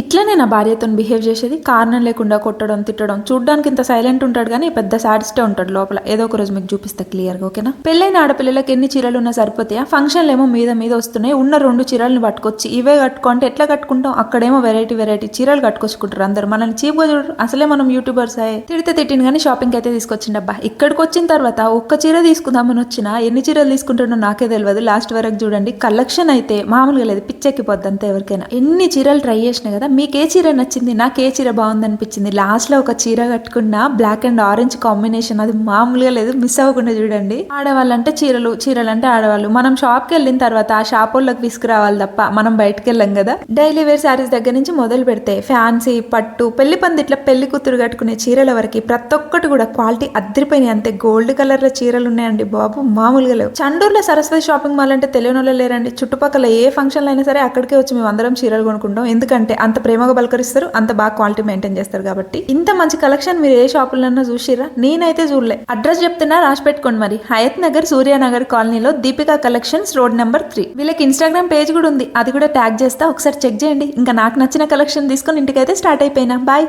ఇట్లనే నా భార్యతో బిహేవ్ చేసేది. కారణం లేకుండా కొట్టడం తిట్టడం. చూడ్డానికి ఇంత సైలెంట్ ఉంటాడు కానీ పెద్ద సాడిస్టే ఉంటాడు లోపల. ఏదో ఒక రోజు మీకు చూపిస్తా క్లియర్గా ఓకేనా? పెళ్ళైన ఆడపిల్లలకి ఎన్ని చీరలు ఉన్నా సరిపోతాయా? ఫంక్షన్లు ఏమో మీద మీద వస్తున్నాయి. ఉన్న రెండు చీరలను పట్టుకొచ్చి ఇవే కట్టుకుంటే ఎట్లా కట్టుకుంటాం? అక్కడేమో వెరైటీ వెరైటీ చీరలు కట్టుకొచ్చుకుంటారు అందరు. మనల్ని చీప్గా చూడరు. అసలే మనం యూట్యూబర్స్ అయ్యే తిడితే తిట్టిన కానీ షాపింగ్ అయితే తీసుకొచ్చిండబ్బా ఇక్కడికి వచ్చిన తర్వాత ఒక్క చీర తీసుకుందామని వచ్చినా ఎన్ని చీరలు తీసుకుంటానో నాకే తెలియదు లాస్ట్ వరకు చూడండి. కలెక్షన్ అయితే మామూలుగా లేదు. పిచ్చెక్కిపోద్ది అంతే ఎవరికైనా. ఎన్ని చీరలు ట్రై చేసినా కదా మీకు ఏ చీర నచ్చింది? నాకు ఏ చీర బాగుందనిపించింది? లాస్ట్లో లాస్ట్లో ఒక చీర కట్టుకున్న బ్లాక్ అండ్ ఆరెంజ్ కాంబినేషన్ అది మామూలుగా లేదు మిస్ అవ్వకుండా చూడండి. ఆడవాళ్ళంటే చీరలు చీరలు అంటే ఆడవాళ్ళు. మనం షాప్కి వెళ్ళిన తర్వాత ఆ షాప్ వాళ్ళకి తీసుకురావాలి తప్ప మనం బయటకు వెళ్ళాం కదా. డైలీ వేర్ శారీస్ దగ్గర నుంచి మొదలు పెడితే ఫ్యాన్సీ పట్టు పెళ్ళి పంది ఇట్లా పెళ్ళి కూతురు కట్టుకునే చీరల వరకు ప్రతి ఒక్కటి కూడా క్వాలిటీ అద్దరిపోయినాయి అంతే గోల్డ్ కలర్లో చీరలు ఉన్నాయండి బాబు మామూలుగా లేవు. చండూరులో సరస్వతి షాపింగ్ మాల్ అంటే తెలియని వాళ్ళు లేరండి. చుట్టుపక్కల ఏ ఫంక్షన్లు అయినా సరే అక్కడికే వచ్చి మేము అందరం చీరలు కొనుక్కుంటాం. ఎందుకంటే అంత అంత ప్రేమగా పలకరిస్తారు అంత బాగా క్వాలిటీ మెయింటైన్ చేస్తారు కాబట్టి. ఇంత మంచి కలెక్షన్ మీరు ఏ షాపులన్నా చూసిరా నేనైతే చూడలే. అడ్రస్ చెప్తున్నా రాసి పెట్టుకోండి మరి. హయత్ నగర్ సూర్యానగర్ కాలనీలో Deepika collections road number three వీళ్ళకి ఇన్స్టాగ్రామ్ పేజ్ కూడా ఉంది. అది కూడా ట్యాగ్ చేస్తా. ఒకసారి చెక్ చేయండి. ఇంకా నాకు నచ్చిన కలెక్షన్ తీసుకొని ఇంటికైతే స్టార్ట్ అయిపోయినా. బాయ్